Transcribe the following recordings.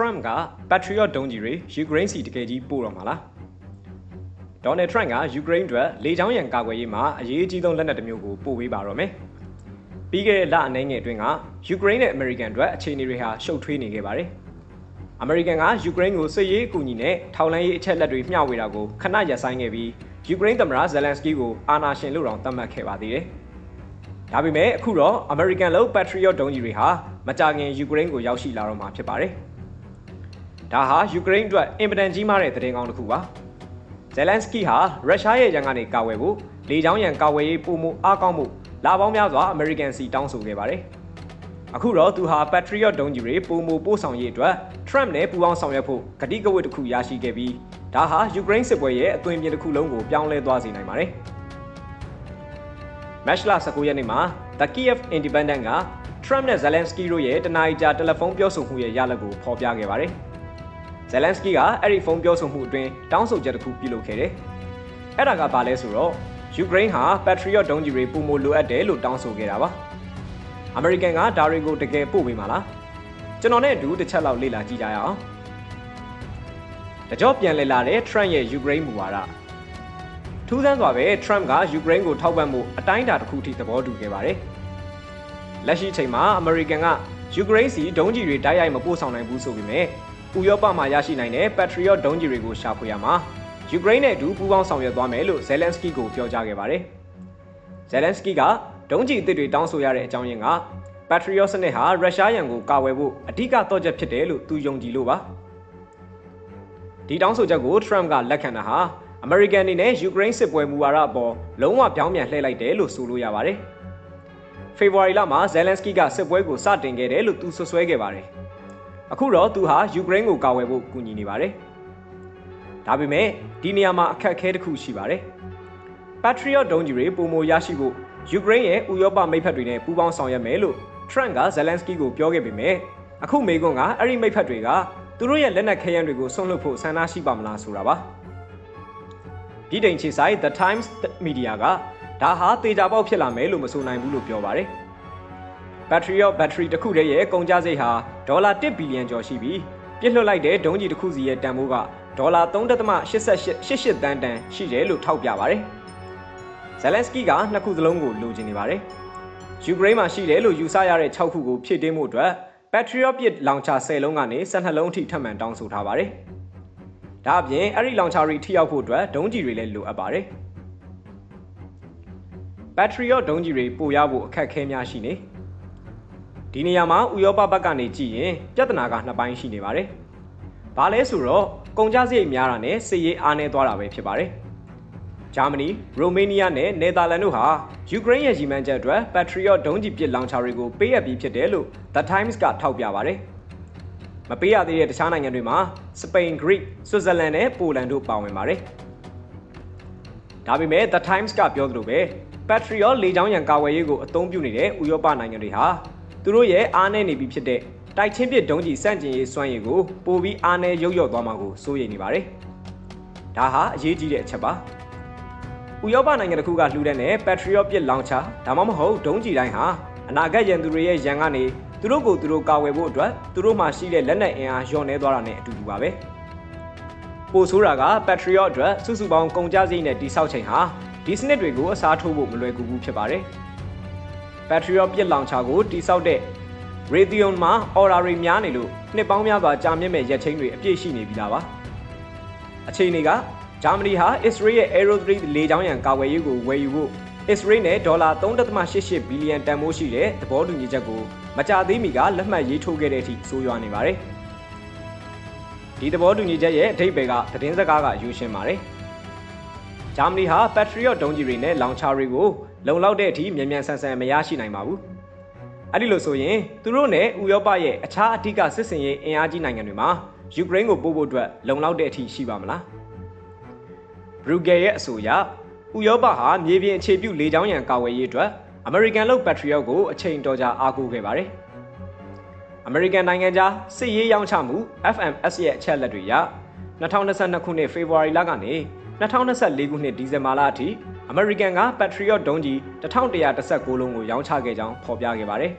Trump က Patriot ဒုံးကြီးတွေယူကရိန်းစီတကယ်ကြီးပို့တော့မှာလားဒေါ်နယ်ထရန့်ကယူကရိန်းအတွက်လေကြောင်းရန်ကာကွယ်ရေးမှာအရေးကြီးဆုံးလက်နက်တစ်မျိုးကိုပို့ပေးပါတော့မယ်ပြီးခဲ့တဲ့လအနေငယ်အတွင်းကယူကရိန်းနဲ့အမေရိကန်အတွက်အခြေအနေတွေဟာရှုပ်ထွေးနေခဲ့ပါတယ်အမေရိကန်ကယူကရိန်းကိုစစ်ရေးအကူအညီနဲ့ထောက်လှမ်းရေးအချက်လက်တွေမျှဝေတာကိုခဏရပ်ဆိုင်းခဲ့ပြီးယူကရိန်းသမ္မတဇယ်လန်စကီကိုအာဏာရှင်လို့တောင်သတ်မှတ်ခဲ့ပါသေးတယ်။ဒါပေမဲ့အခုတော့ American လို့ Patriot ဒုံးကြီးတွေဟာမကြာခင်ယူကရိန်းကိုရောက်ရှိလာတော့မှာဖြစ်ပါတယ်။ ဒါဟာယူကရိန်းအတွက်အင်ပဒန်ကြီးမားတဲ့သတင်းကောင်းတစ်ခုပါ။ဇယ်လန်စကီဟာရုရှားရဲ့ရန်ကနေကာဝယ်ဖို့လေကြောင်းရန်ကာဝယ်ရေးပုံမှုအားကောင်းမှုလာပေါင်းများစွာ American စီတောင်းဆိုခဲ့ပါတယ်။အခုတော့သူဟာ Patriot ဒုံးကြီးတွေပုံမှုပို့ဆောင်ရေးအတွက် Trump နဲ့ပူးပေါင်းဆောင်ရွက်ဖို့ကတိကဝတ်တစ်ခုရရှိခဲ့ပြီးဒါဟာယူကရိန်းစစ်ပွဲရဲ့အသွင်ပြင်တစ်ခုလုံးကိုပြောင်းလဲသွားစေနိုင်ပါတယ်။မတ်လ19ရက်နေ့မှာ The Kiev Independent က Trump နဲ့ Zelensky တို့ရဲ့တနအီကြာတယ်လီဖုန်းပြောဆိုမှုရဲ့ရလဒ်ကိုဖော်ပြခဲ့ပါတယ်။ Zelensky ကအဲ့ဒီဖုန်းပြောဆိုမှုအတွင်းတောင်းဆိုချက်တစ်ခုပြုလုပ်ခဲ့တယ်။အဲ့ဒါကဘာလဲဆိုတော့ယူကရိန်းဟာ Patriot ဒုံးကျည်တွေပုံမလိုအပ်တယ်လို့တောင်းဆိုခဲ့တာပါ။ American ကဒါတွေကိုတကယ်ပို့ပေးမှာလား။ကျွန်တော်နဲ့အတူတစ်ချက်လောက်လေ့လာကြည့်ကြရအောင်။တကြောပြန်လည်လာတဲ့ Trump ရဲ့ယူကရိန်းမူဝါဒထူးဆန်းစွာပဲ Trump ကယူကရိန်းကိုထောက်ပံ့မှုအတိုင်းအတာတစ်ခုထိသဘောတူခဲ့ပါတယ်။လက်ရှိချိန်မှာ American ကယူကရိန်းစီဒုံးကျည်တွေတိုက်ရိုက်မပို့ဆောင်နိုင်ဘူးဆိုပေမဲ့ ဥရောပမှာရရှိနိုင်တဲ့ Patriot ဒုံးကျည်တွေကိုရှာဖွေရမှာယူကရိန်းနဲ့အတူပူးပေါင်းဆောင်ရွက်သွားမယ်လို့ Zelensky ကိုပြောကြားခဲ့ပါတယ်။ Zelensky ကဒုံးကျည်အသစ်တွေတောင်းဆိုရတဲ့အကြောင်းရင်းက Patriot စနစ်ဟာရုရှားရန်ကိုကာဝယ်ဖို့အဓိကတော့ချက်ဖြစ်တယ်လို့သူယုံကြည်လို့ပါ။ဒီတောင်းဆိုချက်ကို Trump ကလက်ခံတာဟာ American အနေနဲ့ယူကရိန်းစစ်ပွဲမူဝါဒအပေါ်လုံးဝပြောင်းပြန်လှည့်လိုက်တယ်လို့ဆိုလို့ရပါတယ်။ February လမှာ Zelensky ကစစ်ပွဲကိုစတင်ခဲ့တယ်လို့သူဆွဆွဲခဲ့ပါတယ်။ အခုတော့သူဟာယူကရိန်းကိုကာဝယ်ဖို့ကူညီနေပါတယ်။ဒါပေမဲ့ဒီနေရာမှာအခက်အခဲတစ်ခုရှိပါတယ်။ Patriot ဒုံးကျည်တွေပုံမရရှိဖို့ယူကရိန်းရဲ့ဥရောပမိတ်ဖက်တွေနဲ့ပူးပေါင်းဆောင်ရွက်မယ်လို့ Trump က Zelensky ကိုပြောခဲ့ပေမဲ့အခုမေကွန်းကအဲ့ဒီမိတ်ဖက်တွေကသူတို့ရဲ့လက်နက်ခဲယမ်းတွေကိုဆွန့်လွတ်ဖို့ဆန္ဒရှိပါမလားဆိုတာပါပြည်တိုင်ချီဆိုင် The Times Media ကဒါဟာတေချာပေါက်ဖြစ်လာမယ်လို့မဆိုနိုင်ဘူးလို့ပြောပါတယ် Patriot Battery တစ်ခုတည်းရဲ့ကုန်ကျစရိတ်ဟာဒေါ်လာ1ဘီလီယံကျော်ရှိပြီးပြစ်လွှတ်လိုက်တဲ့ဒုံးကြီးတစ်ခုစီရဲ့တန်ဖိုးကဒေါ်လာ3.88တန်းတန်ရှိတယ်လို့ထောက်ပြပါတယ်ဇယ်လန်စကီကနှစ်ခုစလုံးကိုလိုချင်နေပါတယ်ယူကရိန်းမှာရှိတယ်လို့ယူဆရတဲ့6ခုကိုဖြည့်တင်းမှုအတွက် Patriot ပစ်လောင်ချာ10လုံးကနေ12လုံးအထိထပ်မံတောင်းဆိုထားပါတယ်။ဒါအပြင်အဲ့ဒီလောင်ချာတွေထိရောက်ဖို့အတွက်ဒုံးကျည်တွေလည်းလိုအပ်ပါတယ်။ Patriot ဒုံးကျည်တွေပို့ရဖို့အခက်အခဲများရှိနေ။ ဒီနေရာမှာဥရောပဘက်ကနေကြည့်ရင်ပြဿနာကနှစ်ပိုင်းရှိနေပါတယ်။ဘာလဲဆိုတော့ကုန်ကျစရိတ်များတာနဲ့စစ်ရေးအားနည်းသွားတာပဲဖြစ်ပါတယ်။ဂျာမနီ၊ရိုမေးနီးယားနဲ့နယ်သာလန်တို့ဟာယူကရိန်းရဲ့ရည်မှန်းချက်အတွက် Patriot ဒုံးကျည်ပစ်လောင်ချာတွေကိုပေးအပ်ပြီးဖြစ်တယ်လို့ The Times ကထောက်ပြပါတယ်။မပေးရသေးတဲ့တခြားနိုင်ငံတွေမှာစပိန်၊ဂရိ၊ဆွစ်ဇာလန်နဲ့ပိုလန်တို့ပါဝင်ပါတယ်။ဒါပေမဲ့ The Times ကပြောသလိုပဲ Patriot လေကြောင်းရန်ကာဝယ်ရေးကိုအသုံးပြုနေတဲ့ဥရောပနိုင်ငံတွေဟာ သူတို့ရဲ့အားနည်းနေပြီဖြစ်တဲ့တိုက်ချင်းပစ်ဒုံးကျည်စန့်ကျင်ရေးစွမ်းရည်ကိုပိုပြီးအားနည်းရုပ်ရော့သွားမှာကိုစိုးရိမ်နေပါတယ်။ဒါဟာအရေးကြီးတဲ့အချက်ပါ။ဥရောပနိုင်ငံတစ်ခုကလှူတဲ့နဲ့ Patriot ပစ်လောင်ချာဒါမှမဟုတ်ဒုံးကျည်တိုင်းဟာအနာဂတ်ရန်သူတွေရဲ့ရန်ကနေသူတို့ကိုသူတို့ကာဝယ်ဖို့အတွက်သူတို့မှရှိတဲ့လက်နက်အင်အားလျော့နေသွားတာနဲ့အတူတူပါပဲပိုဆိုးတာက Patriot အတွက်စုစုပေါင်းကုန်ကျစရိတ်နဲ့တိစောက်ချိန်ဟာဒီစနစ်တွေကိုအစားထိုးဖို့မလွယ်ကူဘူးဖြစ်ပါတယ် Patriot ပစ်လောင်ချာကိုတိစောက်တဲ့ Raytheon မှာ order တွေများနေလို့နှစ်ပေါင်းများစွာကြာမြင့်မဲ့ရက်ချင်းတွေအပြည့်ရှိနေပြီလားပါအခြေအနေကဂျာမနီဟာအစ္စရေးရဲ့ Aerodrome လေကြောင်းရန်ကာကွယ်ရေးကိုဝယ်ယူဖို့အစ္စရေးနဲ့ဒေါ်လာ3.88ဘီလီယံတန်ဖိုးရှိတဲ့သဘောတူညီချက်ကိုမကြသေးမီကလက်မှတ်ရေးထိုးခဲ့တဲ့အထိဆိုးရွားနေပါတယ်။ဒီသဘောတူညီချက်ရဲ့အဓိပ္ပာယ်ကသတင်းစကားကယူရှင်းပါတယ်။ ဂျာမနီဟာ Patriot ဒုံးကျည်တွေနဲ့လောင်ချာတွေကိုလုံလောက်တဲ့အထိမြန်မြန်ဆန်ဆန်မရရှိနိုင်ပါဘူး။အဲ့ဒီလိုဆိုရင်သူတို့နဲ့ဥရောပရဲ့အခြားအဓိကစစ်စင်ရေးအင်အားကြီးနိုင်ငံတွေမှာယူကရိန်းကိုပို့ဖို့အတွက်လုံလောက်တဲ့အထိရှိပါမလား။ဘရူဂယ်ရဲ့အဆိုအရဥရောပဟာမြေပြင်အခြေပြုလေကြောင်းရန်ကာဝယ်ရေးအတွက်အမေရိကန်လုပ် Patriot ကိုအချိန်တော်ကြာအားကိုးခဲ့ပါတယ်။အမေရိကန်နိုင်ငံသားစစ်ရေးရောင်းချမှု FMS ရဲ့အချက်လက်တွေအရ2022ခုနှစ်ဖေဖော်ဝါရီလကနေ 2024ခုနှစ်ဒီဇင်ဘာလအထိအမေရိကန်က Patriot ဒုံးကျည်1116လုံးကိုရောင်းချခဲ့ကြောင်းဖော်ပြခဲ့ပါတယ်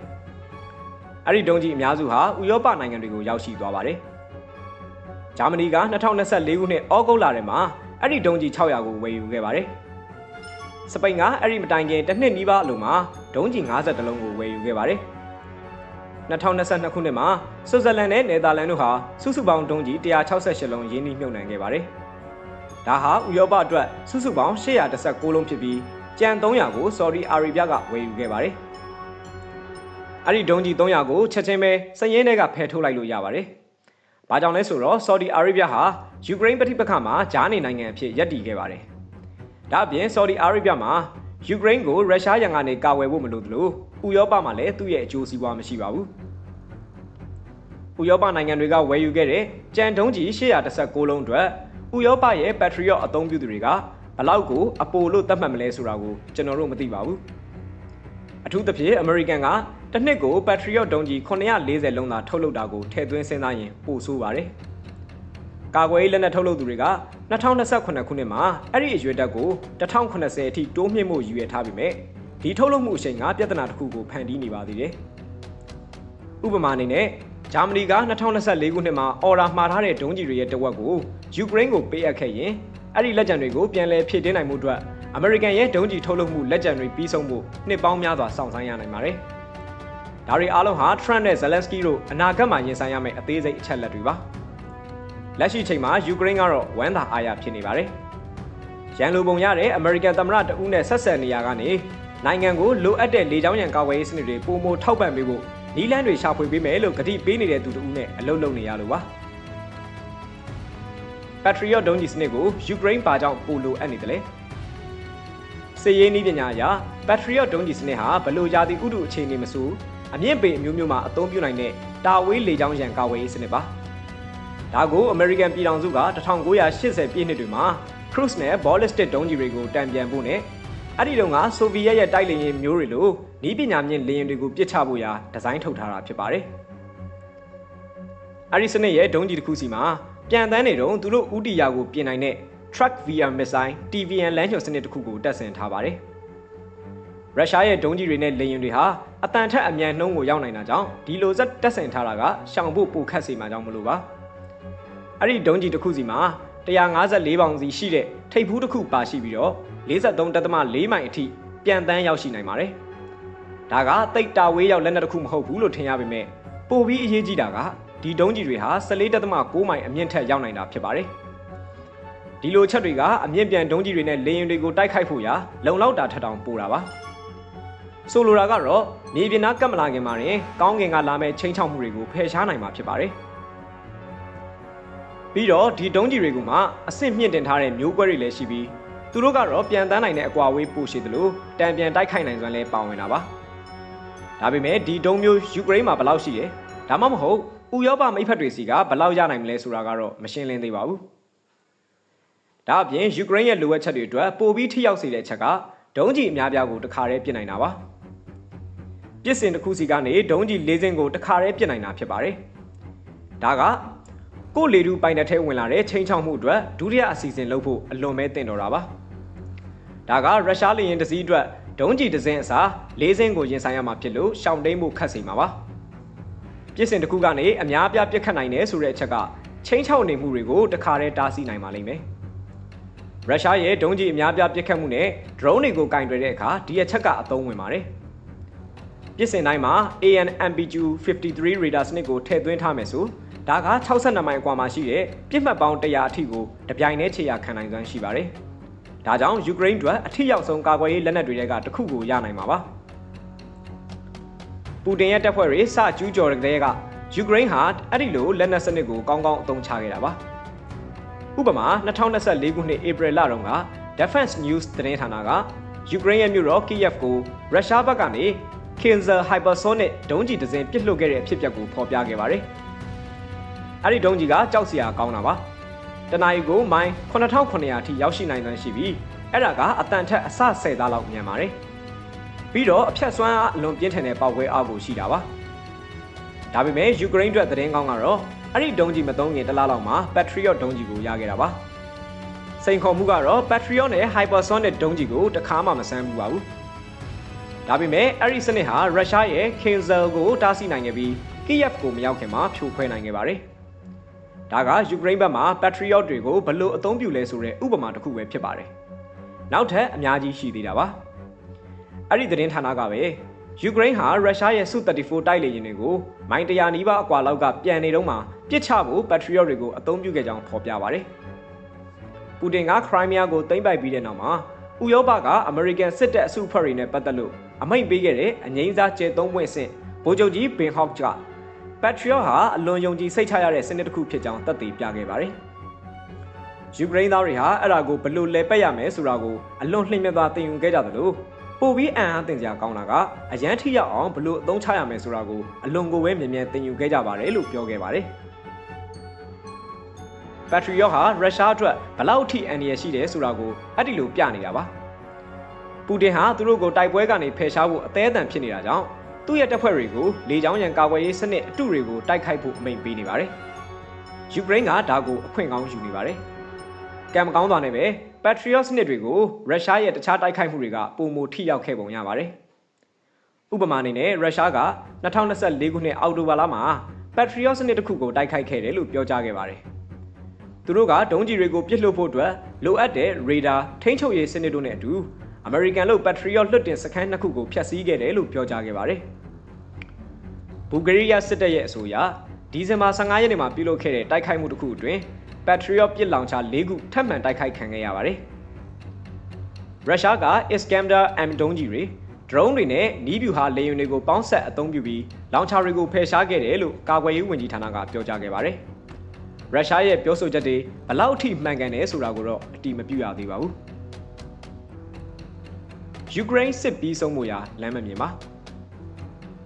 ။အဲ့ဒီဒုံးကျည်အများစုဟာဥရောပနိုင်ငံတွေကိုရောက်ရှိသွားပါတယ်။ဂျာမနီက2024ခုနှစ်ဩဂုတ်လထဲမှာအဲ့ဒီဒုံးကျည်600ကိုဝယ်ယူခဲ့ပါတယ်။စပိန်ကအဲ့ဒီမတိုင်ခင်တစ်နှစ်နီးပါးအလိုမှာဒုံးကျည်50လုံးကိုဝယ်ယူခဲ့ပါတယ်။2022ခုနှစ်မှာဆွစ်ဇာလန်နဲ့နယ်သာလန်တို့ဟာစုစုပေါင်းဒုံးကျည်168လုံးရင်းနှီးမြှုပ်နှံခဲ့ပါတယ်။ ဒါဟာဥရောပအတွက်စုစုပေါင်း816လုံးဖြစ်ပြီးကြံ300ကိုဆော်ဒီအာရေဗျကဝယ်ယူခဲ့ပါတယ်။အဲ့ဒီဒုံးကျည်300ကိုချက်ချင်းပဲစည်ရင်းတွေကဖယ်ထုတ်လိုက်လို့ရပါတယ်။ဘာကြောင့်လဲဆိုတော့ဆော်ဒီအာရေဗျဟာယူကရိန်းပဋိပက္ခမှာဂျားနေနိုင်ငံအဖြစ်ရပ်တည်ခဲ့ပါတယ်။ဒါအပြင်ဆော်ဒီအာရေဗျမှာယူကရိန်းကိုရုရှားရန်ကနေကာဝယ်ဖို့မလိုသလိုဥရောပမှာလည်းသူ့ရဲ့အကျိုးစီးပွားမရှိပါဘူး။ဥရောပနိုင်ငံတွေကဝယ်ယူခဲ့တဲ့ကြံတုံးကြီး816လုံးအတွက် ဥရောပရဲ့ Patriot အသုံးပြုသူတွေကဘလောက်ကိုအပိုလို့သတ်မှတ်မလဲဆိုတာကိုကျွန်တော်တို့မသိပါဘူး။အထူးသဖြင့် American ကတစ်နှစ်ကို Patriot ဒုံးကြီး940လုံးသာထုတ်လုပ်တာကိုထည့်သွင်းစဉ်းစားရင်ပိုဆိုးပါတယ်။ကာကွယ်ရေးလက်နက်ထုတ်လုပ်သူတွေက2028ခုနှစ်မှာအဲ့ဒီအရွယ်တက်ကို1080အထိတိုးမြှင့်ဖို့ရည်ရွယ်ထားပေမဲ့ဒီထုတ်လုပ်မှုအချိန်ကပြဿနာတစ်ခုကိုဖန်တီးနေပါသေးတယ်။ဥပမာအနေနဲ့ ဂျာမနီက2024ခုနှစ်မှာအော်ရာမှာထားတဲ့ဒုံးကျည်တွေရဲ့တဝက်ကိုယူကရိန်းကိုပေးအပ်ခဲ့ရင်အဲ့ဒီလက်ကျန်တွေကိုပြန်လည်ဖြည့်တင်းနိုင်မှုအတွက်အမေရိကန်ရဲ့ဒုံးကျည်ထုတ်လုပ်မှုလက်ကျန်တွေပြီးဆုံးဖို့နှစ်ပေါင်းများစွာစောင့်ဆိုင်းရနိုင်ပါတယ်။ဒါတွေအားလုံးဟာ Trump နဲ့ Zelensky တို့အနာဂတ်မှာရင်ဆိုင်ရမယ့်အသေးစိတ်အချက်လက်တွေပါ။လက်ရှိချိန်မှာယူကရိန်းကတော့ဝမ်းသာအားရဖြစ်နေပါတယ်။ရန်လိုပုံရတဲ့အမေရိကန်သမ္မတတဦးနဲ့ဆက်ဆက်နေရကနေနိုင်ငံကိုလိုအပ်တဲ့လေကြောင်းရန်ကာကွယ်ရေးစနစ်တွေပုံမထောက်ပံ့ပေးဖို့ နီးလန်းတွေရှာဖွေပေးမယ်လို့ကတိပေးနေတဲ့သူတဦးနဲ့အလုပ်လုပ်နေရလို့ပါ။ Patriot ဒုံးကျည်စနစ်ကိုယူကရိန်းပါကြောင့်ပိုလိုအပ်နေတယ်လေစစ်ရေးနည်းပညာအရ Patriot ဒုံးကျည်စနစ်ဟာဘလို့ရာသီဥတုအခြေအနေမဆိုအမြင့်ပေအမျိုးမျိုးမှာအသုံးပြုနိုင်တဲ့တာဝေးလေကြောင်းရန်ကာဝေးရေးစနစ်ပါဒါကို American ပြည်ထောင်စုက1980ပြည့်နှစ်တွေမှာ Cruise နဲ့ Ballistic ဒုံးကျည်တွေကိုတံပြန်ဖို့နဲ့ အဲ့ဒီတုန်းကဆိုဗီယက်ရဲ့တိုက်လေယာဉ်မျိုးတွေလိုနီးပညာမြင့်လေယာဉ်တွေကိုပစ်ချဖို့ရာဒီဇိုင်းထုတ်ထားတာဖြစ်ပါတယ်အဲ့ဒီစနစ်ရဲ့ဒုံးကျည်တစ်ခုစီမှာပြန်တန်းနေတော့သူတို့ဥတီယာကိုပြင်နိုင်တဲ့ Truck VR Missile TVN လမ်းညွှန်စနစ်တစ်ခုကိုတပ်ဆင်ထားပါတယ်။ရုရှားရဲ့ဒုံးကျည်တွေနဲ့လေယာဉ်တွေဟာအတန်ထက်အမြန်နှုန်းကိုရောက်နိုင်တာကြောင့်ဒီလိုဇက်တပ်ဆင်ထားတာကရှောင်ဖို့ပိုခက်စေမှာကြောင့်မလို့ပါ။အဲ့ဒီဒုံးကျည်တစ်ခုစီမှာ154ပေါင်စီရှိတဲ့ ထိပ်ဖူးတစ်ခုပါရှိပြီးတော့43.4မိုင်အထိပြန်တန်းရောက်ရှိနိုင်ပါတယ်။ဒါကတိတ်တာဝေးရောက်လက်နက်တစ်ခုမဟုတ်ဘူးလို့ထင်ရပေမဲ့ပိုပြီးအရေးကြီးတာကဒီဒုံးကျည်တွေဟာ14.6မိုင်အမြင့်ထက်ရောက်နိုင်တာဖြစ်ပါတယ်။ဒီလိုချက်တွေကအမြင့်ပြန်ဒုံးကျည်တွေနဲ့လေယာဉ်တွေကိုတိုက်ခိုက်ဖို့ရာလုံလောက်တာထက်တောင်ပိုတာပါ။ဆိုလိုတာကတော့မြေပြင်သားကပ်မလာခင်မှာရင်ကောင်းကင်ကလာမဲ့ချင်းချောက်မှုတွေကိုဖယ်ရှားနိုင်မှာဖြစ်ပါတယ်။ ပြီးတော့ဒီဒုံးကျည်တွေကမှအဆင့်မြင့်တင်ထားတဲ့မျိုးကွဲတွေလည်းရှိပြီးသူတို့ကတော့ပြန်တန်းနိုင်တဲ့အကွာအဝေးပိုရှိသလိုတံပြန်တိုက်ခိုက်နိုင်စွမ်းလည်းပါဝင်တာပါ။ဒါပေမဲ့ဒီဒုံးမျိုးယူကရိန်းမှာဘယ်လောက်ရှိတယ်။ဒါမှမဟုတ်ဥရောပမိဖက်တွေစီကဘယ်လောက်ရနိုင်မလဲဆိုတာကတော့မရှင်းလင်းသေးပါဘူး။ဒါအပြင်ယူကရိန်းရဲ့လိုအပ်ချက်တွေအတွက်ပိုပြီးထိရောက်စေတဲ့ချက်ကဒုံးကျည်အများပြားကိုတခါတည်းပြစ်နိုင်တာပါ။ပြစ်စင်တစ်ခုစီကနေဒုံးကျည်၄စင်းကိုတခါတည်းပြစ်နိုင်တာဖြစ်ပါတယ်။ဒါက ကိုလေတူပိုင်တဲ့ထဲဝင်လာတဲ့ချင်းချောက်မှုအတွက်ဒုတိယအစီအစဉ်လုပ်ဖို့အလွန်ပဲတင်တော်တာပါ။ဒါကရုရှားလေယာဉ်တစ်စီးအတွက်ဒုံးကျည်တစ်စင်းအစား၄စင်းကိုရင်ဆိုင်ရမှာဖြစ်လို့ရှောင်တိန်ဖို့ခက်စီမှာပါ။ပြစ်စင်တစ်ခုကနေအများအပြားပြစ်ခတ်နိုင်တယ်ဆိုတဲ့အချက်ကချင်းချောက်နေမှုတွေကိုတခါတည်းတားဆီးနိုင်ပါလိမ့်မယ်။ရုရှားရဲ့ဒုံးကျည်အများအပြားပြစ်ခတ်မှုနဲ့ drone တွေကိုကင်တွယ်တဲ့အခါဒီအချက်ကအသုံးဝင်ပါတယ်။ပြစ်စင်တိုင်းမှာ AN/MPG 53 radar စနစ်ကိုထည့်သွင်းထားမယ်ဆို ဒါက62မိုင်အကွာမှာရှိတဲ့ပြစ်မှတ်ပေါင်း100အထိကိုတပြိုင်တည်းခြေရခံနိုင်စွမ်းရှိပါတယ်။ဒါကြောင့်ယူကရိန်းအတွက်အထိရောက်ဆုံးကာကွယ်ရေးလက်နက်တွေကတစ်ခုကိုရနိုင်မှာပါ။ပူတင်ရဲ့တပ်ဖွဲ့တွေစကျူးကျော်တဲ့ကလေးကယူကရိန်းဟာအဲ့ဒီလိုလက်နက်စနစ်ကိုကောင်းကောင်းအသုံးချခဲ့တာပါဥပမာ2024ခုနှစ်ဧပြီလတုန်းက Defense News သတင်းဌာနကယူကရိန်းရဲ့မြို့တော် Kiev ကိုရုရှားဘက်ကနေ Kinzhal Hypersonic ဒုံးကျည်တစ်စင်းပစ်လွှတ်ခဲ့တဲ့အဖြစ်အပျက်ကိုဖော်ပြခဲ့ပါတယ် အဲ့ဒီဒုံးကျည်ကကြောက်စရာကောင်းတာပါတနအီကိုမိုင်9900အထိရောက်ရှိနိုင်တဲ့ရှိပြီးအဲ့ဒါကအတန်ထက်အဆ10သားလောက်မြန်ပါတယ်ပြီးတော့အဖြတ်ဆွမ်းအားအလွန်ပြင်းထန်တဲ့ပေါက်ကွဲအားကိုရှိတာပါဒါပေမဲ့ယူကရိန်းအတွက်သတင်းကောင်းကတော့အဲ့ဒီဒုံးကျည်မသုံးခင်တလားလောက်မှာ Patriot ဒုံးကျည်ကိုရခဲ့တာပါစိန်ခေါ်မှုကတော့ Patriot နဲ့ Hypersonic ဒုံးကျည်ကိုတခါမှမဆန်းဘူးပါဘူးဒါပေမဲ့အဲ့ဒီစနစ်ဟာရုရှားရဲ့ Kinzhal ကိုတားဆီးနိုင်ခဲ့ပြီး Kiev ကိုမရောက်ခင်မှာဖြိုခွဲနိုင်ခဲ့ပါတယ် ဒါကယူကရိန်းဘက်မှာ Patriot တွေကိုဘယ်လို့အသုံးပြုလဲဆိုတဲ့ဥပမာတစ်ခုပဲဖြစ်ပါတယ်နောက်ထပ်အများကြီးရှိသေးတာပါအဲ့ဒီသတင်းဌာနကပဲယူကရိန်းဟာရုရှားရဲ့ Su-34 တိုက်လေယာဉ်တွေကိုမိုင်တရာနီးပါးအကွာလောက်ကပြန်နေတော့မှပစ်ချဖို့ Patriot တွေကိုအသုံးပြုခဲ့ကြောင်းဖော်ပြပါတယ်ပူတင်ကခရိုင်းမီးယားကိုသိမ်းပိုက်ပြီးတဲ့နောက်မှာဥရောပကအမေရိကန်စစ်တပ်အစုအဖွဲ့တွေနဲ့ပတ်သက်လို့အမိန့်ပေးခဲ့တဲ့အငိမ့်စားကျဲသုံးပွင့်ဆင့်ဗိုလ်ချုပ်ကြီးဘင်ဟော့က Patriot ဟာအလွန်ယုံကြည်စိတ်ချရတဲ့စနစ်တစ်ခုဖြစ်ကြောင်းသက်သေပြခဲ့ပါတယ်။ယူကရိန်းသားတွေဟာအဲ့ဒါကိုဘယ်လိုလဲပက်ရမယ်ဆိုတာကိုအလွန်လှိမ့်မြသွားသင်ယူခဲ့ကြသလိုပိုပြီးအံ့အားသင်စရာကောင်းတာကအရန်ထိရောက်အောင်ဘယ်လိုအသုံးချရမယ်ဆိုတာကိုအလွန်ကိုပဲမြင်မြန်သင်ယူခဲ့ကြပါတယ်လို့ပြောခဲ့ပါတယ်။ Patriot ဟာရုရှားအတွက်ဘလောက်ထိအန္တရာယ်ရှိတယ်ဆိုတာကိုအဲ့ဒီလိုပြနေတာပါ။ပူတင်ဟာသူတို့ကိုတိုက်ပွဲကနေဖယ်ရှားဖို့အသေးအတန်ဖြစ်နေတာကြောင့် သူ့ရဲ့တပ်ဖွဲ့တွေကိုလေကြောင်းရန်ကာကွယ်ရေးစနစ်အတုတွေကိုတိုက်ခိုက်ဖို့အမိန့်ပေးနေပါတယ်။ယူကရိန်းကဒါကိုအခွင့်ကောင်းယူနေပါတယ်။ကံမကောင်းသွားနေပဲ Patriot စနစ်တွေကိုရုရှားရဲ့တခြားတိုက်ခိုက်မှုတွေကပုံမထိရောက်ခဲ့ပုံရပါတယ်။ဥပမာအနေနဲ့ရုရှားက2024ခုနှစ်အောက်တိုဘာလမှာ Patriot စနစ်တစ်ခုကိုတိုက်ခိုက်ခဲ့တယ်လို့ပြောကြားခဲ့ပါတယ်။သူတို့ကဒုံးကျည်တွေကိုပစ်လွှတ်ဖို့အတွက်လိုအပ်တဲ့ radar ထိန်းချုပ်ရေးစနစ်တို့နဲ့အတူအမေရိကန်လို့ Patriot လွှတ်တင်စခန်းနှစ်ခုကိုဖျက်ဆီးခဲ့တယ်လို့ပြောကြားခဲ့ပါတယ်။ ဘူဂရီးယားစစ်တပ်ရဲ့အဆိုအရဒီဇင်ဘာ15ရက်နေ့မှာပြုလုပ်ခဲ့တဲ့တိုက်ခိုက်မှုတစ်ခုအတွင်း Patriot ပစ်လောင်ချ၄ခုထပ်မံတိုက်ခိုက်ခံခဲ့ရပါတယ်။ရုရှားက Iskander M ဒုံးကျည်တွေ drone တွေနဲ့နီးဗျူဟာလေယာဉ်တွေကိုပေါင်းဆက်အသုံးပြုပြီးလောင်ချာတွေကိုဖယ်ရှားခဲ့တယ်လို့ကာကွယ်ရေးဝန်ကြီးဌာနကပြောကြားခဲ့ပါတယ်။ရုရှားရဲ့ပြောဆိုချက်တွေဘလောက်ထိမှန်ကန်တယ်ဆိုတာကိုတော့အတိမပြုရသေးပါဘူး။ယူကရိန်းစစ်ပြီးဆုံးမှုရာလမ်းမမြင်ပါ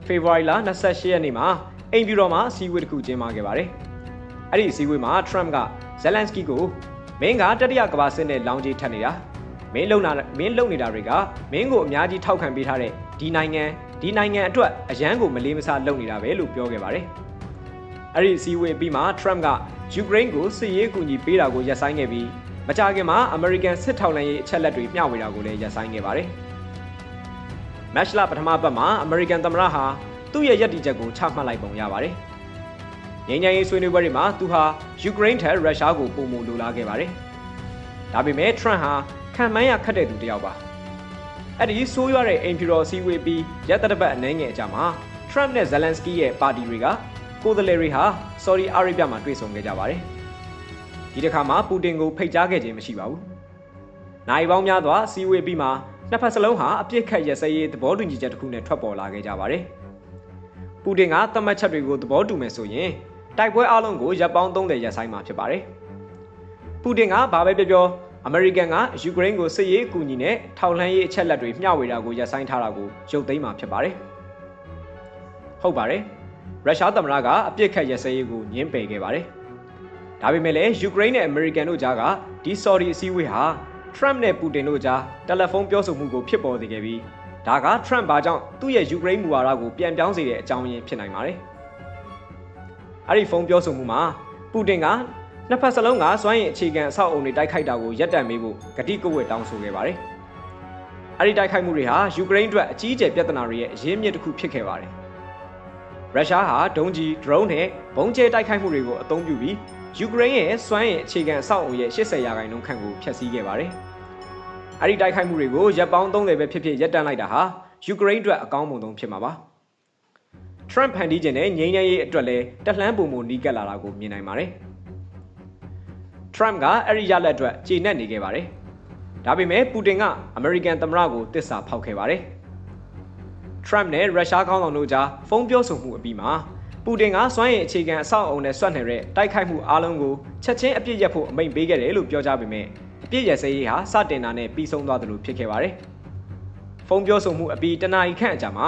ဖေဖော်ဝါရီလ28ရက်နေ့မှာအိမ်ဖြူတော်မှာအစည်းအဝေးတစ်ခုကျင်းပခဲ့ပါတယ်။အဲ့ဒီအစည်းအဝေးမှာ Trump ကဇယ်လန်စကီကိုမင်းကတတိယကမ္ဘာစစ်နဲ့လောင်ကြီးထပ်နေတာမင်းလုံနာမင်းလုံနေတာတွေကမင်းကိုအများကြီးထောက်ခံပေးထားတဲ့ဒီနိုင်ငံဒီနိုင်ငံအတွက်အရန်ကိုမလေးမစားလုပ်နေတာပဲလို့ပြောခဲ့ပါတယ်။အဲ့ဒီအစည်းအဝေးပြီးမှ Trump ကယူကရိန်းကိုစစ်ရေးအကူအညီပေးတာကိုရပ်ဆိုင်းခဲ့ပြီးမကြာခင်မှာအမေရိကန်စစ်ထောက်လှမ်းရေးအချက်လက်တွေမျှဝေတာကိုလည်းရပ်ဆိုင်းခဲ့ပါတယ်။ မက်ရှလာပထမပတ်မှာအမေရိကန်သမ္မတဟာသူ့ရဲ့ရည်တည်ချက်ကိုချမှတ်လိုက်ပုံရပါတယ်။ငြိမ်းချမ်းရေးဆွေးနွေးပွဲတွေမှာသူဟာယူကရိန်းထက်ရုရှားကိုပုံမလိုလားခဲ့ပါတယ်။ဒါပေမဲ့ထရန့်ဟာခံမှန်းရခတ်တဲ့သူတစ်ယောက်ပါ။အဲ့ဒီဆိုးရွားတဲ့အိမ်ဖြူတော်စည်းဝေးပြီးရက်တပတ်အနှဲငယ်အကြာမှာထရန့်နဲ့ဇလန်စကီရဲ့ပါတီတွေကကိုယ်စားလှယ်တွေဟာဆော်ဒီအာရေဗျမှာတွေ့ဆုံခဲ့ကြပါတယ်။ဒီတစ်ခါမှာပူတင်ကိုဖိတ်ကြားခဲ့ခြင်းမရှိပါဘူး။နိုင်ပေါင်းများစွာစည်းဝေးပြီးမှ နှစ်ဖက်စလုံးဟာအပြစ်ခတ်ရစရေးသဘောတူညီချက်တစ်ခုနဲ့ထွက်ပေါ်လာခဲ့ကြပါတယ်။ပူတင်ကသတ်မှတ်ချက်တွေကိုသဘောတူမယ်ဆိုရင်တိုက်ပွဲအလုံးကိုရပ်ပေါင်း30ရပ်ဆိုင်းမှာဖြစ်ပါတယ်။ပူတင်ကဘာပဲပြောပြောအမေရိကန်ကယူကရိန်းကိုစစ်ရေးအကူအညီနဲ့ထောက်လှမ်းရေးအချက်လက်တွေမျှဝေတာကိုရပ်ဆိုင်းထားတာကိုရုပ်သိမ်းမှာဖြစ်ပါတယ်။ဟုတ်ပါတယ်။ရုရှားသမ္မတကအပြစ်ခတ်ရစရေးကိုညှင်းပယ်ခဲ့ပါတယ်။ဒါပေမဲ့လည်းယူကရိန်းနဲ့အမေရိကန်တို့ကြားကဒီဆော်ဒီအစည်းအဝေးဟာ Trump နဲ့ပူတင်တို့ကြားတယ်လီဖုန်းပြောဆိုမှုကိုဖြစ်ပေါ်စေခဲ့ပြီးဒါက Trump ဘာကြောင့်သူ့ရဲ့ယူကရိန်းမူဝါဒကိုပြန်ပြောင်းစေတဲ့အကြောင်းရင်းဖြစ်နိုင်ပါတယ်။အဲ့ဒီဖုန်းပြောဆိုမှုမှာပူတင်ကနှစ်ဖက်စလုံးကစွမ်းရည်အခြေခံအဆောက်အုံတွေတိုက်ခိုက်တာကိုရပ်တန့်ပေးဖို့ကတိကဝတ်တောင်းဆိုခဲ့ပါတယ်။အဲ့ဒီတိုက်ခိုက်မှုတွေဟာယူကရိန်းအတွက်အကြီးအကျယ်ပြဿနာတွေရဲ့အရင်းမြစ်တစ်ခုဖြစ်ခဲ့ပါတယ်။ရုရှားဟာဒုံးကျည် drone နဲ့ဘုံကျဲတိုက်ခိုက်မှုတွေကိုအသုံးပြုပြီး ယူကရိန်းရဲ့စွမ်းရည်အခြေခံအဆောက်အုံရဲ့80ရာခိုင်နှုန်းခန့်ကိုဖျက်ဆီးခဲ့ပါတယ်။အဲဒီတိုက်ခိုက်မှုတွေကိုရပ်ပေါင်း30ပဲဖြစ်ဖြစ်ရပ်တန့်လိုက်တာဟာယူကရိန်းအတွက်အကောင်းမွန်ဆုံးဖြစ်မှာပါ။ Trump ဖန်တီးခြင်းနဲ့ငြိမ်းချမ်းရေးအတွက်လည်းတက်လှမ်းပုံမနီးကပ်လာတာကိုမြင်နိုင်ပါတယ်။ Trump ကအဲ့ဒီရလက်အတွက်ကြေနပ်နေခဲ့ပါတယ်။ဒါပေမဲ့ပူတင်ကအမေရိကန်သမ္မတကိုတစ္ဆာဖောက်ခဲ့ပါတယ်။ Trump နဲ့ရုရှားခေါင်းဆောင်တို့ကြားဖုန်းပြောဆိုမှုအပြီးမှာ ပူတင်ကစွမ်းရည်အခြေခံအဆောက်အုံနဲ့ဆွတ်နေတဲ့တိုက်ခိုက်မှုအားလုံးကိုချက်ချင်းအပြစ်ရက်ဖို့အမိန့်ပေးခဲ့တယ်လို့ပြောကြားပေမဲ့အပြစ်ရက်စဲရေးဟာစတင်တာနဲ့ပြီးဆုံးသွားတယ်လို့ဖြစ်ခဲ့ပါတယ်။ဖုန်းပြောဆိုမှုအပြီးတနာရီခန့်အကြာမှာ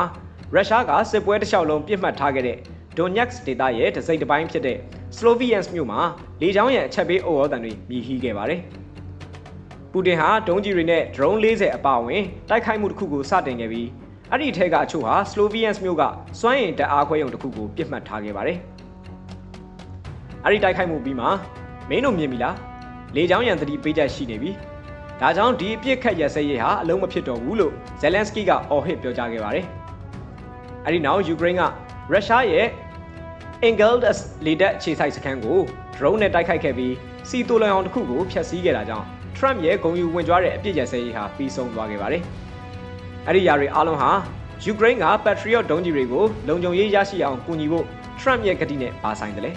ရုရှားကစစ်ပွဲတစ်လျှောက်လုံးပြစ်မှတ်ထားခဲ့တဲ့ Donetsk ဒေသရဲ့တစိမ့်တစ်ပိုင်းဖြစ်တဲ့ Sloviansk မြို့မှာလေကြောင်းရန်အချက်ပေးအုပ်ရောတန်တွေမြည်ဟီးခဲ့ပါတယ်။ပူတင်ဟာဒုံးကျည်တွေနဲ့ drone 40အပါအဝင်တိုက်ခိုက်မှုတစ်ခုကိုစတင်ခဲ့ပြီး အဲ့ဒီထဲကအချို့ဟာ Slovians မြို့ကစွမ်းရည်တအားခွဲရုံတစ်ခုကိုပြစ်မှတ်ထားခဲ့ပါတယ်။အဲ့ဒီတိုက်ခိုက်မှုပြီးမှမင်းတို့မြင်ပြီလားလေကြောင်းရန်သတိပေးချက်ရှိနေပြီ။ဒါကြောင့်ဒီအပြစ်ခတ်ရစဲရေးဟာအလုံးမဖြစ်တော့ဘူးလို့ဇယ်လန်စကီကအော်ဟစ်ပြောကြားခဲ့ပါတယ်။အဲ့ဒီနောက်ယူကရိန်းကရုရှားရဲ့ Ingledas လေတပ်အခြေစိုက်စခန်းကို drone နဲ့တိုက်ခိုက်ခဲ့ပြီးစီတိုလွန်အောင်တစ်ခုကိုဖျက်ဆီးခဲ့တာကြောင့် Trump ရဲ့ဂုဏ်ယူဝင်ကြွားတဲ့အပြစ်ရစဲရေးဟာပြီးဆုံးသွားခဲ့ပါတယ်။ အဲ့ဒီຢာတွေအားလုံးဟာယူကရိန်းက Patriot ဒုံးကျည်တွေကိုလုံခြုံရေးရရှိအောင်ကူညီဖို့ Trump ရဲ့ကတိနဲ့ပါဆိုင်တယ်လေ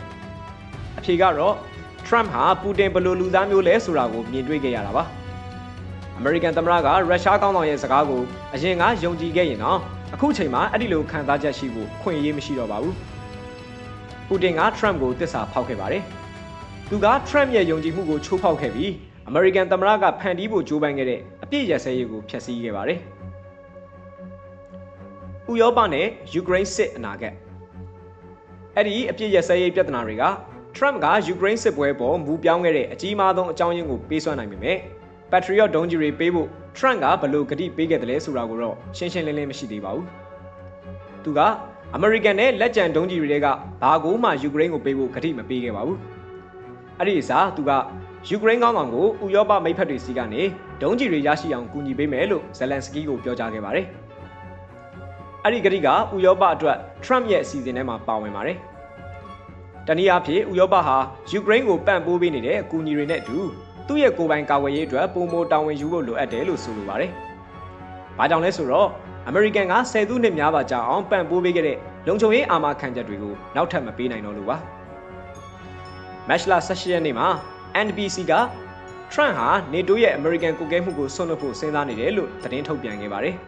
။အဖြေကတော့ Trump ဟာပူတင်ဘယ်လိုလူသားမျိုးလဲဆိုတာကိုမြင်တွေ့ခဲ့ရတာပါ။အမေရိကန်သမ္မတကရုရှားကောင်းဆောင်ရဲ့စကားကိုအရင်ကယုံကြည်ခဲ့ရင်တော့အခုချိန်မှာအဲ့ဒီလိုခံစားချက်ရှိဖို့ခွင့်အရေးမရှိတော့ပါဘူး။ပူတင်ကထရမ့်ကိုတစ္ဆာဖောက်ခဲ့ပါတယ်။သူကထရမ့်ရဲ့ယုံကြည်မှုကိုချိုးဖောက်ခဲ့ပြီးအမေရိကန်သမ္မတကဖန်တီးဖို့ကြိုးပမ်းခဲ့တဲ့အပြစ်ရစဲရေးကိုဖျက်ဆီးခဲ့ပါတယ်။ ဥရောပနဲ့ယူကရိန်းစစ်အနာဂတ်အဲ့ဒီအပြစ်ရစဲရေးပြဿနာတွေကထရမ့်ကယူကရိန်းစစ်ပွဲပေါ်မူပြောင်းခဲ့တဲ့အကြီးမားဆုံးအကြောင်းရင်းကိုပေးစွမ်းနိုင်ပေမဲ့ Patriot ဒုံးကျည်တွေပေးဖို့ Trump ကဘယ်လိုကတိပေးခဲ့တယ်လဲဆိုတာကိုတော့ရှင်းရှင်းလင်းလင်းမရှိသေးပါဘူး။သူကအမေရိကန်နဲ့လက်ကျန်ဒုံးကျည်တွေကဘာကိုမှယူကရိန်းကိုပေးဖို့ကတိမပေးခဲ့ပါဘူး။အဲ့ဒီအစားသူကယူကရိန်းကောင်းဆောင်ကိုဥရောပမိတ်ဖက်တွေစီကနေဒုံးကျည်တွေရရှိအောင်ကူညီပေးမယ်လို့ဇယ်လန်စကီကိုပြောကြားခဲ့ပါတယ်။ အဲ့ဒီကတိကဥရောပအတွက် Trump ရဲ့အစီအစဉ်ထဲမှာပါဝင်ပါတယ်။တနည်းအားဖြင့်ဥရောပဟာယူကရိန်းကိုပံ့ပိုးပေးနေတဲ့အကူအညီတွေနဲ့အတူသူ့ရဲ့ကိုယ်ပိုင်ကာကွယ်ရေးအတွက်ပုံမိုတာဝန်ယူဖို့လိုအပ်တယ်လို့ဆိုလိုပါတယ်။ဘာကြောင့်လဲဆိုတော့အမေရိကန်ကဆယ်စုနှစ်များစွာကြာအောင်ပံ့ပိုးပေးခဲ့တဲ့လုံခြုံရေးအာမခံချက်တွေကိုနောက်ထပ်မပေးနိုင်တော့လို့ပါ။မက်ရှလာ16ရက်နေ့မှာ NBC က Trump ဟာ NATO ရဲ့အမေရိကန်ကိုကဲမှုကိုဆွန့်လွတ်ဖို့စဉ်းစားနေတယ်လို့သတင်းထုတ်ပြန်ခဲ့ပါတယ်။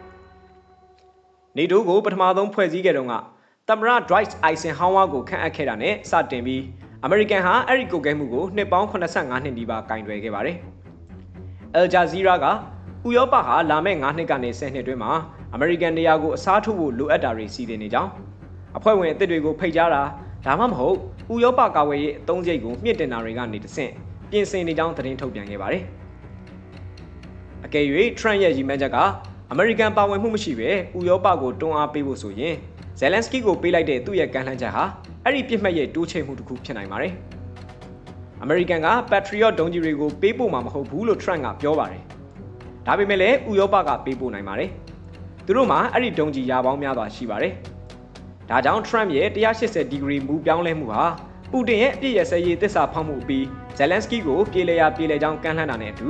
NATO ကိုပထမဆုံးဖွဲ့စည်းခဲ့တုန်းကသမ္မတ Dwight Eisenhower ကိုခန့်အပ်ခဲ့တာနဲ့စတင်ပြီးအမေရိကန်ဟာအဲ့ဒီကိုကဲမှုကိုနှစ်ပေါင်း85နှစ်ဒီပါကင်တွယ်ခဲ့ပါတယ်။ Al Jazeera ကဥရောပဟာလာမယ့်9နှစ်ကနေ10နှစ်အတွင်းမှာအမေရိကန်နေရာကိုအစားထိုးဖို့လိုအပ်တာတွေစီစဉ်နေကြောင်းအဖွဲ့ဝင်အသစ်တွေကိုဖိတ်ကြားတာဒါမှမဟုတ်ဥရောပကာဝယ်ရေးအသုံးစရိတ်ကိုမြင့်တင်တာတွေကနေတဆင့်ပြင်ဆင်နေကြောင်းသတင်းထုတ်ပြန်ခဲ့ပါတယ်။အကယ်၍ Trump ရဲ့ရည်မှန်းချက်က အမေရိကန်ပါဝင်မှုမရှိဘဲဥရောပကိုတွန်းအားပေးဖို့ဆိုရင်ဇယ်လန်စကီကိုပေးလိုက်တဲ့သူ့ရဲ့ကမ်းလှမ်းချက်ဟာအဲ့ဒီပြစ်မှတ်ရဲ့တိုးချဲ့မှုတစ်ခုဖြစ်နိုင်ပါတယ်။အမေရိကန်က Patriot ဒုံးကျည်တွေကိုပေးပို့မှာမဟုတ်ဘူးလို့ Trump ကပြောပါတယ်။ဒါပေမဲ့လည်းဥရောပကပေးပို့နိုင်ပါတယ်။သူတို့မှာအဲ့ဒီဒုံးကျည်ရာပေါင်းများစွာရှိပါတယ်။ဒါကြောင့် Trump ရဲ့180ဒီဂရီမူပြောင်းလဲမှုဟာပူတင်ရဲ့အပြည့်ရစဲရေးသစ္စာဖောက်မှုအပြီးဇယ်လန်စကီကိုပြေလည်ရာပြေလည်ကြောင်းကမ်းလှမ်းတာနဲ့အတူ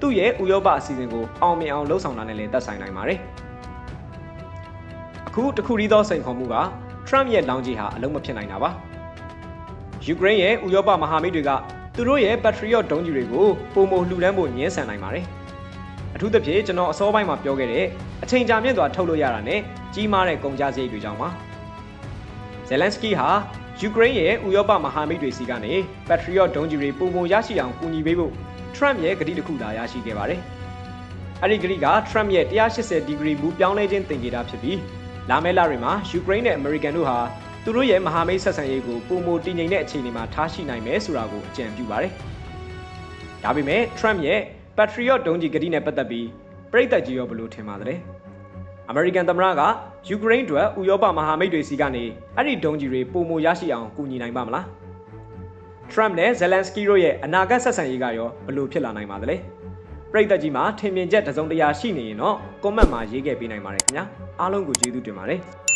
သူ့ရဲ့ဥရောပအစီအစဉ်ကိုအောင်မြင်အောင်လှုပ်ဆောင်တာနဲ့လည်းသက်ဆိုင်နိုင်ပါတယ်။အခုတခုရီးသောစိန်ခေါ်မှုက Trump ရဲ့လောင်ကြီးဟာအလုံးမဖြစ်နိုင်တာပါ။ယူကရိန်းရဲ့ဥရောပမဟာမိတ်တွေကသူတို့ရဲ့ Patriot ဒုံးကျည်တွေကိုပုံမလှူဒန်းဖို့ညှင်းဆန်နိုင်ပါတယ်။အထူးသဖြင့်ကျွန်တော်အစောပိုင်းမှာပြောခဲ့တဲ့အချိန်ကြာမြင့်စွာထုတ်လို့ရတာနဲ့ကြီးမားတဲ့ကုန်ကျစရိတ်တွေကြောင့်ပါ။ဇယ်လန်စကီဟာယူကရိန်းရဲ့ဥရောပမဟာမိတ်တွေစီကနေ Patriot ဒုံးကျည်တွေပုံပုံရရှိအောင်ကူညီပေးဖို့ Trump ရဲ့ကတိတစ်ခုသာရရှိခဲ့ပါတယ်။အဲ့ဒီကတိက Trump ရဲ့180ဒီဂရီမူပြောင်းလဲခြင်းတင်ကြေတာဖြစ်ပြီးလာမယ့်လတွေမှာယူကရိန်းနဲ့အမေရိကန်တို့ဟာသူတို့ရဲ့မဟာမိတ်ဆက်ဆံရေးကိုပုံမတည်ငြိမ်တဲ့အခြေအနေမှာထားရှိနိုင်မယ်ဆိုတာကိုအကြံပြုပါတယ်။ဒါပေမဲ့ Trump ရဲ့ Patriot ဒုံးကျည်ကတိနဲ့ပတ်သက်ပြီးပြည်သက်ကြီးရောဘယ်လိုထင်ပါသလဲ။အမေရိကန်သမ္မတကယူကရိန်းအတွက်ဥရောပမဟာမိတ်တွေစီကနေအဲ့ဒီဒုံးကျည်တွေပုံမရရှိအောင်ကူညီနိုင်ပါမလား။ Trump နဲ့ Zelensky တို့ရဲ့အနာဂတ်ဆက်ဆံရေးကရောဘယ်လိုဖြစ်လာနိုင်ပါသလဲ။ပြည်သက်ကြီးမှာထင်မြင်ချက်တစုံတရာရှိနေရင်တော့ comment မှာရေးခဲ့ပေးနိုင်ပါတယ်ခင်ဗျာ။အားလုံးကိုကျေးဇူးတင်ပါတယ်။